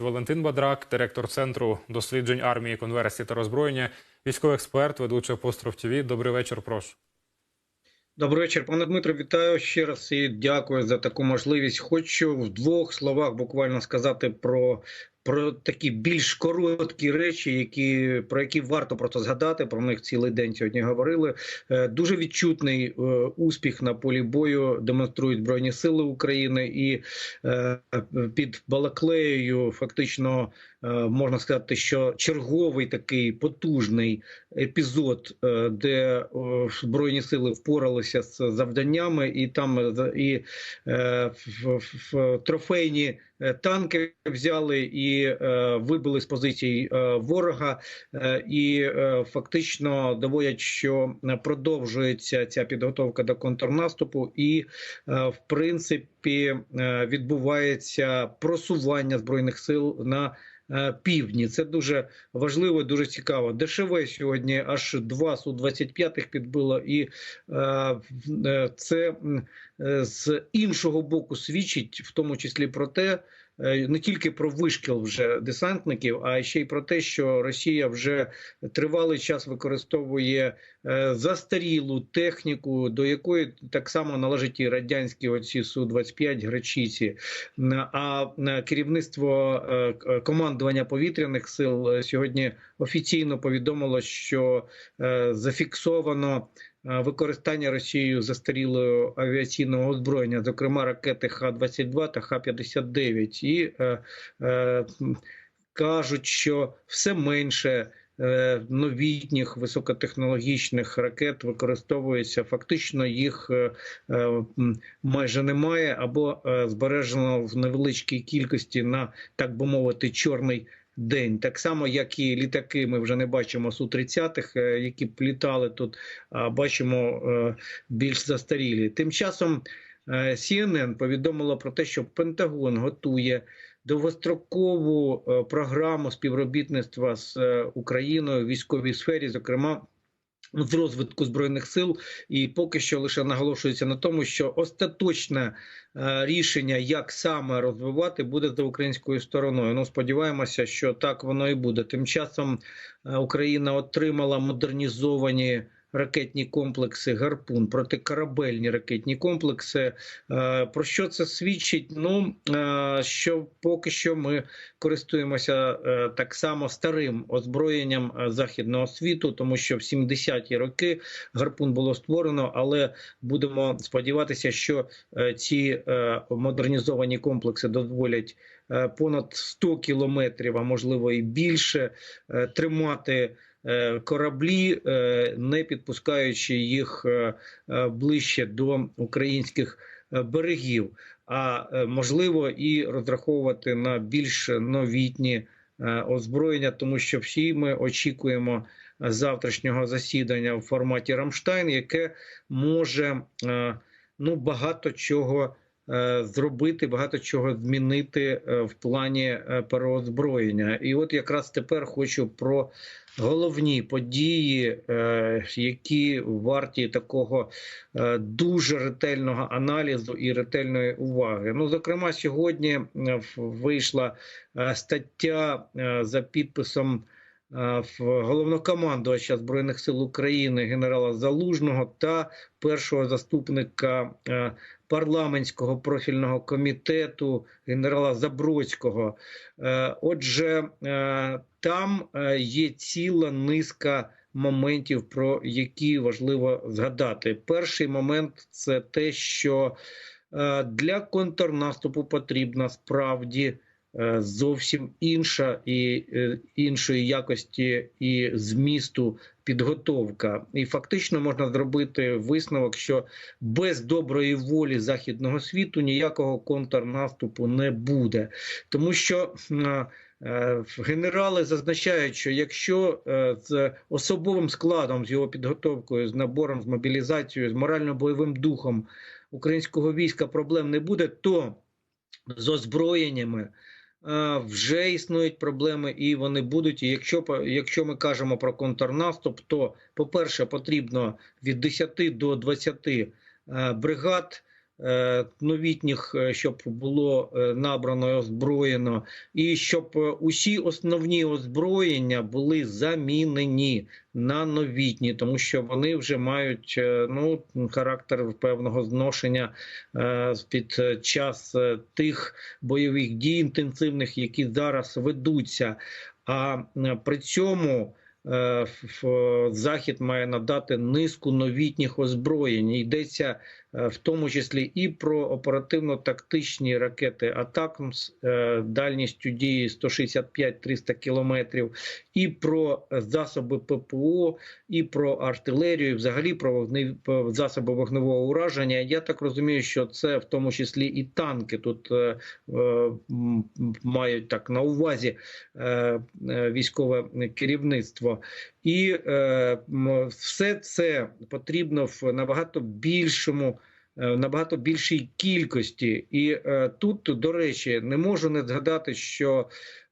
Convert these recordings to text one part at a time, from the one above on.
Валентин Бадрак, директор центру досліджень армії, конверсії та роззброєння, військовий експерт, ведучий апостроф ТВ. Добрий вечір. Прошу. Добрий вечір, пане Дмитро. Вітаю ще раз і дякую за таку можливість. Хочу в двох словах буквально сказати про. Про такі більш короткі речі, які про які варто просто згадати. Про них цілий день сьогодні говорили. Е, Дуже відчутний е, успіх на полі бою демонструють збройні сили України, і е, під Балаклеєю фактично можна сказати, що черговий такий потужний епізод, де збройні сили впоралися з завданнями, і там і в, трофейні танки взяли і е, вибили з позицій е, ворога, е, і е, фактично доводять, що продовжується ця підготовка до контрнаступу, і е, в принципі е, відбувається просування збройних сил на е, Півдні це дуже важливо, дуже цікаво. ДШВ сьогодні аж два су 25 підбило, і е, е, це е, з іншого боку свідчить, в тому числі про те, е, не тільки про вишкіл вже десантників, а ще й про те, що Росія вже тривалий час використовує е, застарілу техніку, до якої так само належать і радянські оці су 25 гречиці. А е, керівництво е, командування повітряних сил е, сьогодні офіційно повідомило, що е, зафіксовано е, використання Росією застарілого авіаційного озброєння, зокрема ракети Х-22 та Х-59. І е, е, кажуть, що все менше. е, Новітніх високотехнологічних ракет використовується фактично їх е, е, майже немає або збережено в невеличкій кількості на так би мовити чорний день. Так само, як і літаки, ми вже не бачимо су 30 які б літали тут, а бачимо е, більш застарілі. Тим часом е, CNN повідомило про те, що Пентагон готує довгострокову е, програму співробітництва з е, Україною в військовій сфері, зокрема. З розвитку збройних сил, і поки що лише наголошується на тому, що остаточне е, рішення, як саме розвивати, буде за українською стороною. Ну сподіваємося, що так воно і буде. Тим часом е, Україна отримала модернізовані ракетні комплекси Гарпун, протикорабельні ракетні комплекси. Е, Про що це свідчить? Ну е, що поки що ми користуємося е, так само старим озброєнням західного світу, тому що в 70-ті роки гарпун було створено, але будемо сподіватися, що ці модернізовані комплекси дозволять понад 100 кілометрів, а можливо і більше, тримати. Е, Кораблі, е, не підпускаючи їх е, ближче до українських берегів, а можливо і розраховувати на більш новітні озброєння, тому що всі ми очікуємо завтрашнього засідання в форматі Рамштайн, яке може ну багато чого. Е, Зробити багато чого змінити е, в плані е, переозброєння, і от якраз тепер хочу про головні події, які варті такого дуже ретельного аналізу і ретельної уваги. Ну, зокрема, сьогодні вийшла стаття за підписом. в Головнокомандувача збройних сил України генерала Залужного та першого заступника парламентського профільного комітету генерала Забродського. Е, Отже, е, там е, є ціла низка моментів, про які важливо згадати. Перший момент це те, що для контрнаступу потрібна справді зовсім інша і іншої якості і змісту підготовка. І фактично можна зробити висновок, що без доброї волі західного світу ніякого контрнаступу не буде, тому що. е, Генерали зазначають, що якщо е, з особовим складом, з його підготовкою, з набором, з мобілізацією, з морально-бойовим духом українського війська проблем не буде, то з озброєннями вже існують проблеми, і вони будуть. І якщо по- якщо ми кажемо про контрнаступ, то по-перше, потрібно від 10 до 20 е, бригад. Е, новітніх, е, щоб було е, набрано і озброєно, і щоб усі основні озброєння були замінені на новітні, тому що вони вже мають ну, характер певного зношення під час тих бойових дій інтенсивних, які зараз ведуться. А при цьому Захід має надати низку новітніх озброєнь. Йдеться в тому числі і про оперативно-тактичні ракети Атакмс е, дальністю дії 165-300 кілометрів, і про е, засоби ППО, і про артилерію, і взагалі про засоби вогневого ураження. Я так розумію, що це в тому числі і танки тут е, е, мають так на увазі е, е, військове керівництво. І е, все це потрібно в набагато більшому. Е, Набагато більшій кількості, і е, тут, до речі, не можу не згадати, що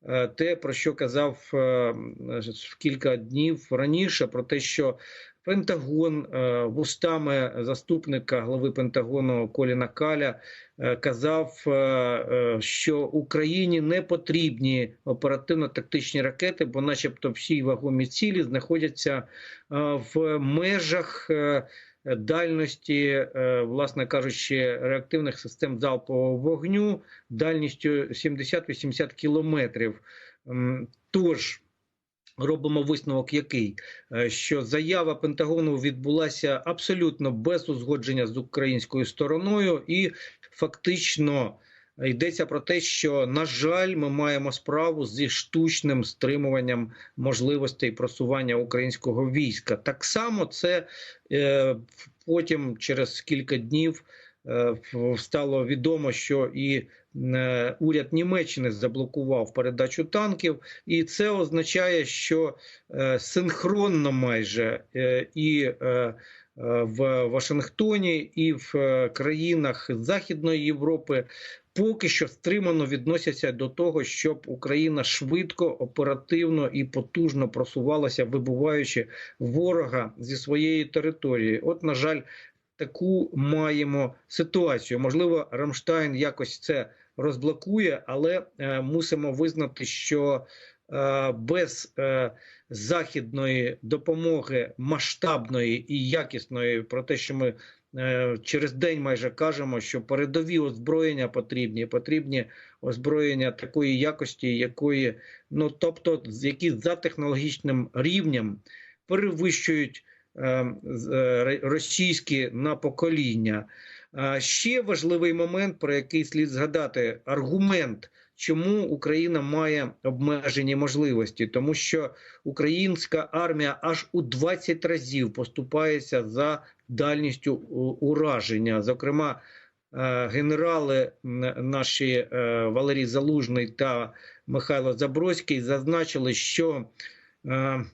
е, те, про що казав кілька днів раніше, про те, що Пентагон вустами заступника глави Пентагону Коліна Каля казав, що Україні не потрібні оперативно-тактичні ракети, бо, начебто, всі вагомі цілі знаходяться в межах. Дальності, е, власне кажучи, реактивних систем залпового вогню дальністю 70-80 кілометрів. Тож робимо висновок, який Е, що заява Пентагону відбулася абсолютно без узгодження з українською стороною, і фактично йдеться про те, що на жаль, ми маємо справу зі штучним стримуванням можливостей просування українського війська. Так само це е, потім, через кілька днів, стало відомо, що і е, уряд Німеччини заблокував передачу танків, і це означає, що е, синхронно майже е, і е, е, в Вашингтоні, і в е, країнах Західної Європи. Поки що стримано відносяться до того, щоб Україна швидко, оперативно і потужно просувалася, вибуваючи ворога зі своєї території. От, на жаль, таку маємо ситуацію. Можливо, Рамштайн якось це розблокує, але е, мусимо визнати, що е, без е, західної допомоги масштабної і якісної, про те, що ми е, через день майже кажемо, що передові озброєння потрібні, потрібні озброєння такої якості, якої, ну тобто, які за технологічним рівнем перевищують російські на покоління. Ще важливий момент, про який слід згадати, аргумент, чому Україна має обмежені можливості, тому що українська армія аж у 20 разів поступається за дальністю ураження. Зокрема, е, генерали наші е, Валерій Залужний та Михайло Забродський зазначили, що е,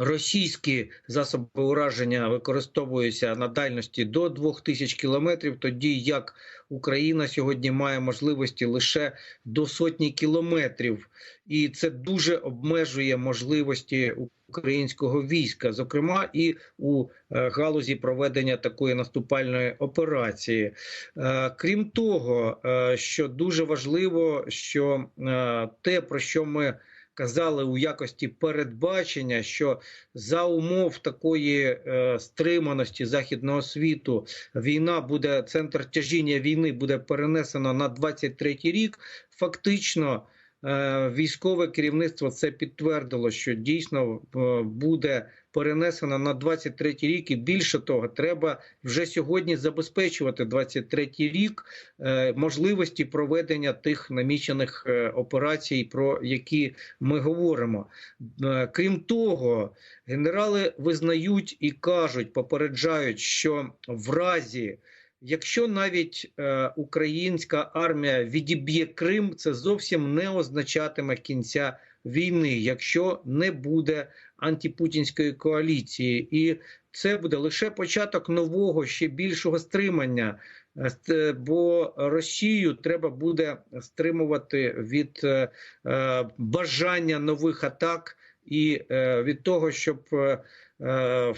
російські засоби ураження використовуються на дальності до 2000 кілометрів, тоді як Україна сьогодні має можливості лише до сотні кілометрів, і це дуже обмежує можливості українського війська, зокрема і у е, галузі проведення такої наступальної операції. Е, Крім того, е, що дуже важливо, що те, про що ми казали у якості передбачення, що за умов такої е, стриманості західного світу війна буде центр тяжіння війни буде перенесено на 23-й рік. Фактично, військове керівництво це підтвердило, що дійсно е, буде перенесено на 23-й рік. І більше того, треба вже сьогодні забезпечувати 23-й рік е, можливості проведення тих намічених е, операцій, про які ми говоримо. Е, Крім того, генерали визнають і кажуть, попереджають, що в разі, якщо навіть е, українська армія відіб'є Крим, це зовсім не означатиме кінця війни, якщо не буде антипутінської коаліції, і це буде лише початок нового, ще більшого стримання. Е, Бо Росію треба буде стримувати від е, е, бажання нових атак і е, від того, щоб е, е,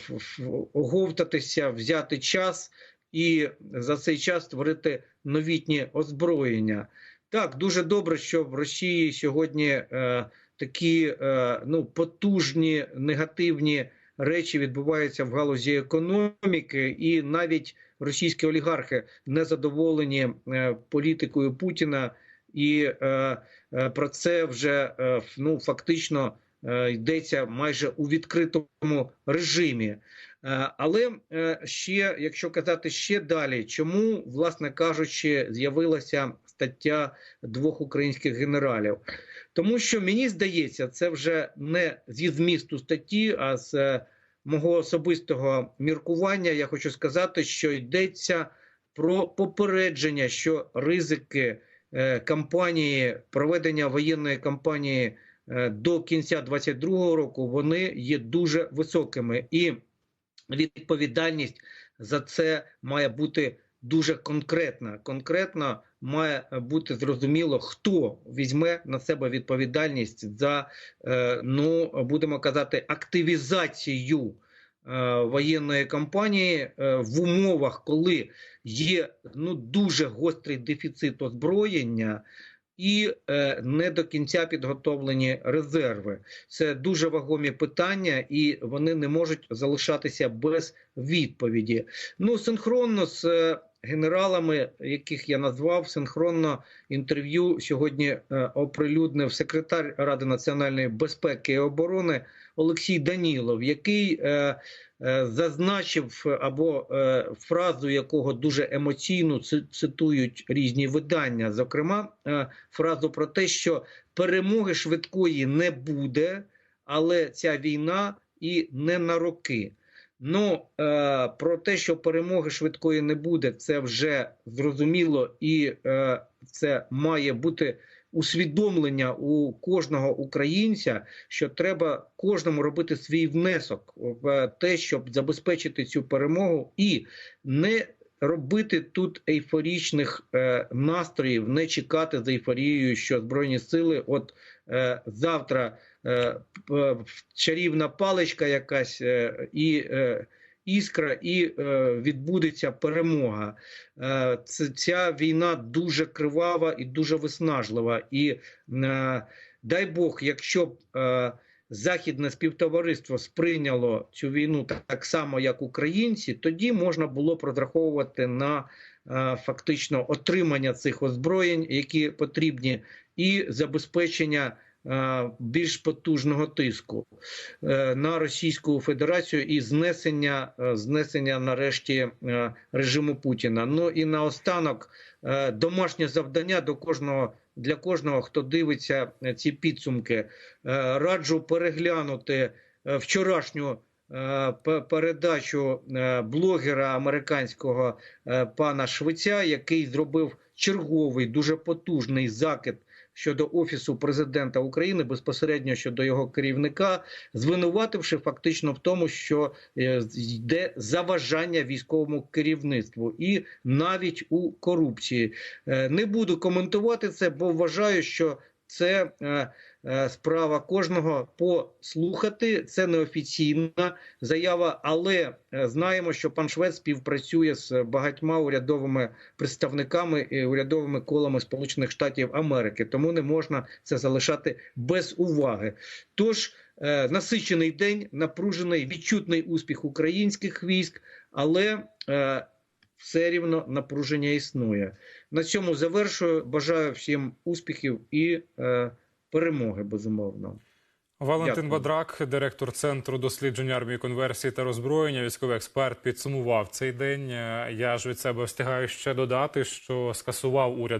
оговтатися, взяти час і за цей час створити новітні озброєння. Так, дуже добре, що в Росії сьогодні е, такі е, ну, потужні негативні речі відбуваються в галузі економіки, і навіть російські олігархи не задоволені е, політикою Путіна, і е, е, про це вже е, ну, фактично е, йдеться майже у відкритому режимі. Е, Але е, ще, якщо казати ще далі, чому, власне кажучи, з'явилася стаття двох українських генералів? Тому що мені здається, це вже не зі змісту статті, а з е, мого особистого міркування. Я хочу сказати, що йдеться про попередження, що ризики кампанії проведення воєнної кампанії до кінця 2022 року вони є дуже високими, і відповідальність за це має бути дуже конкретна. Конкретно має бути зрозуміло, хто візьме на себе відповідальність за е, ну будемо казати активізацію. е, Воєнної кампанії е, в умовах, коли є ну дуже гострий дефіцит озброєння і е, не до кінця підготовлені резерви, це дуже вагомі питання, і вони не можуть залишатися без відповіді. Ну синхронно з е, генералами, яких я назвав, синхронно інтерв'ю сьогодні е, оприлюднив секретар Ради національної безпеки і оборони Олексій Данілов, який е, е, зазначив або фразу якого дуже емоційно цитують різні видання, зокрема фразу про те, що перемоги швидкої не буде, але ця війна і не на роки. Ну е, про те, що перемоги швидкої не буде, це вже зрозуміло, і е, це має бути усвідомлення у кожного українця, що треба кожному робити свій внесок в те, щоб забезпечити цю перемогу, і не робити тут ейфорічних е, настроїв, не чекати з ейфорією, що збройні сили, от е, завтра чарівна паличка якась е, і. Е, Іскра і е, відбудеться перемога. Е, ця війна дуже кривава і дуже виснажлива. І е, дай Бог, якщо б е, західне співтовариство сприйняло цю війну так, само, як українці, тоді можна було б розраховувати на е, фактично отримання цих озброєнь, які потрібні, і забезпечення. Е, Більш потужного тиску е, на Російську Федерацію і знесення, е, знесення нарешті режиму Путіна. Ну і наостанок домашнє завдання до кожного для кожного, хто дивиться ці підсумки. Раджу переглянути вчорашню передачу блогера американського пана Швеця, який зробив черговий дуже потужний закид щодо офісу президента України, безпосередньо щодо його керівника, звинувативши фактично в тому, що е, йде заважання військовому керівництву і навіть у корупції. Е, Не буду коментувати це, бо вважаю, що це е, справа кожного послухати. Це неофіційна заява, але е, знаємо, що пан Швець співпрацює з багатьма урядовими представниками і урядовими колами Сполучених Штатів Америки, тому не можна це залишати без уваги. Тож е, насичений день, напружений, відчутний успіх українських військ, але е, все рівно напруження існує. На цьому завершую. Бажаю всім успіхів і е, перемоги, безумовно. Валентин Дякую. Бадрак, директор центру дослідження армії конверсії та роззброєння, військовий експерт, підсумував цей день. Я ж від себе встигаю ще додати, що скасував уряд